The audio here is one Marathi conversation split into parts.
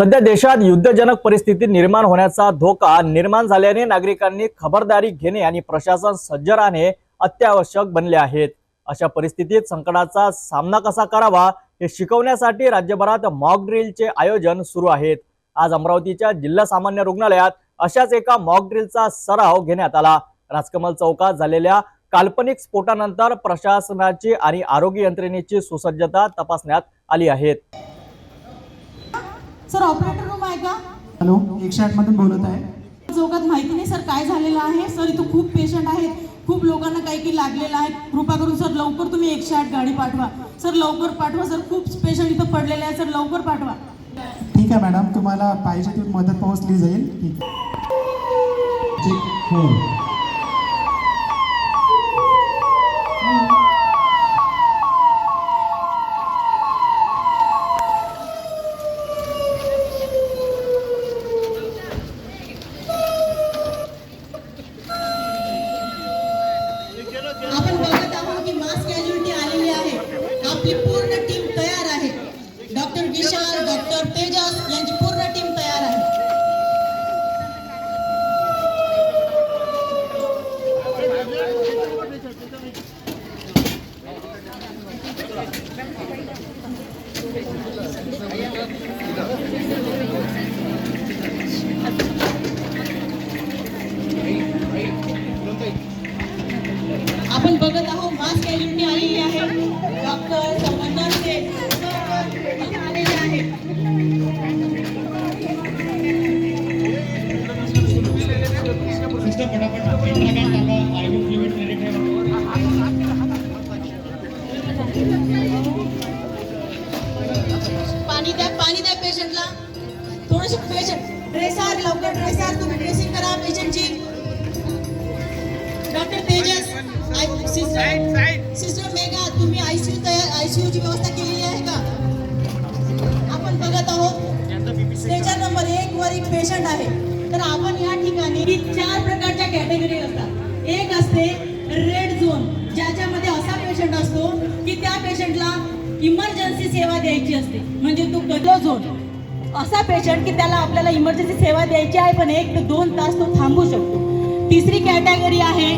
सध्या देशात युद्धजनक परिस्थिती निर्माण होण्याचा धोका निर्माण झाल्याने नागरिकांनी खबरदारी घेणे आणि प्रशासन सज्ज राहणे अत्यावश्यक बनले आहेत. अशा परिस्थितीत संकटाचा सामना कसा करावा हे शिकवण्यासाठी राज्यभरात मॉक ड्रिलचे आयोजन सुरू आहेत. आज अमरावतीच्या जिल्हा सामान्य रुग्णालयात अशाच एका मॉक ड्रिलचा सराव घेण्यात आला. राजकमल चौकात झालेल्या काल्पनिक स्फोटानंतर प्रशासनाची आणि आरोग्य यंत्रणेची सुसज्जता तपासण्यात आली आहेत सर ऑपरेटर रूम आहे का? हॅलो एकशे आठ मधून बोलत आहे. चौकात माहिती नाही सर काय झालेलं आहे? सर इथं खूप पेशंट आहेत. खूप लोकांना काही काही लागलेलं आहे. कृपा करून सर लवकर तुम्ही एकशे आठ गाडी पाठवा. सर लवकर पाठवा सर. खूप पेशंट इथं पडलेले आहे सर लवकर पाठवा. ठीक आहे मॅडम तुम्हाला पाहिजे ती मदत पोहोचली जाईल. ठीक आहे. आपण बघत आहोत की मास कॅज्युलिटी आलेली आहे. आपली पूर्ण टीम तयार आहे. डॉक्टर विशाल डॉक्टर तेजस यांची पूर्ण टीम तयार आहे आपण बघत आहोत मास कॅज्युलिटी आलेली आहे. डॉक्टर संबंधांचे आलेले आहेत पाणी द्या पाणी द्या पेशंटला थोडस पेशंट ड्रेसर लवकर ड्रेसर तुम्ही ड्रेसिंग करा पेशंटची सिस्टर सिस्टर मेघा तुम्ही आयसीयू तयार आयसीयू ची व्यवस्था केलेली आहे का? आपण बघत आहोत. स्टेजर नंबर एक वर एक पेशंट आहे. तर आपण या ठिकाणी चार प्रकारच्या कॅटेगरी असतात. एक असते रेड झोन ज्याच्यामध्ये असा पेशंट असतो की त्या पेशंटला इमर्जन्सी सेवा द्यायची असते. म्हणजे तो गलो झोन असा पेशंट की त्याला आपल्याला इमर्जन्सी सेवा द्यायची आहे पण एक ते दोन तास तो थांबू शकतो. तिसरी कॅटेगरी आहे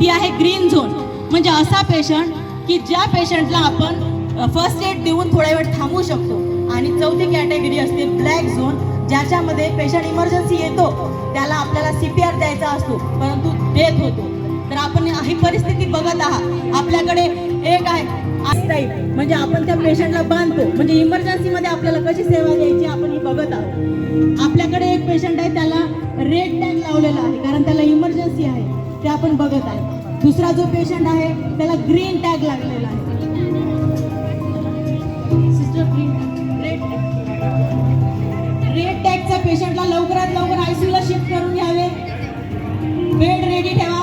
ती आहे ग्रीन झोन म्हणजे असा पेशंट की ज्या पेशंटला आपण फर्स्ट एड देऊन थोडा वेळ थांबू शकतो. आणि चौथी कॅटेगरी असते ब्लॅक झोन ज्याच्यामध्ये पेशंट इमर्जन्सी येतो त्याला आपल्याला सी पी आर द्यायचा असतो परंतु देत होतो. तर आपण ही परिस्थिती बघत आहात. आपल्याकडे एक आहे टाईप म्हणजे आपण त्या पेशंटला बांधतो. म्हणजे इमर्जन्सीमध्ये आपल्याला कशी सेवा द्यायची आपण ही बघत आहोत. आपल्याकडे एक पेशंट आहे त्याला रेड टॅग लावलेला आहे कारण त्याला इमर्जन्सी आहे. ते आपण बघत आहे दुसरा जो पेशंट आहे त्याला ग्रीन टॅग लागलेला आहे. रेड रेड टॅगच्या पेशंटला लवकरात लवकर आयसीयू ला शिफ्ट करून घ्यावे. बेड रेडी ठेवा.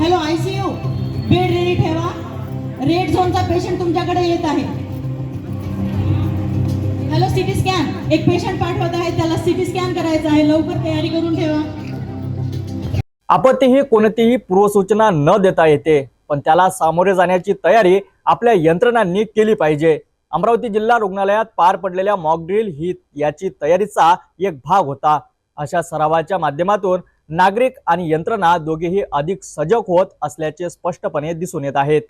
हॅलो आयसीयू बेड रेडी ठेवा. रेड झोनचा पेशंट तुमच्याकडे येत आहे. हॅलो सिटी स्कॅन एक पेशंट पाठवत आहे त्याला सिटी स्कॅन करायचा आहे. लवकर तयारी करून ठेवा. आपत्तीही कोणतीही पूर्वसूचना न देता येते पण त्याला सामोरे जाण्याची तयारी आपल्या यंत्रणांनी केली पाहिजे. अमरावती जिल्हा रुग्णालयात पार पडलेल्या मॉकड्रिल ही याची तयारीचा एक भाग होता. अशा सरावाच्या माध्यमातून नागरिक आणि यंत्रणा दोघेही अधिक सजग होत असल्याचे स्पष्टपणे दिसून येत आहेत.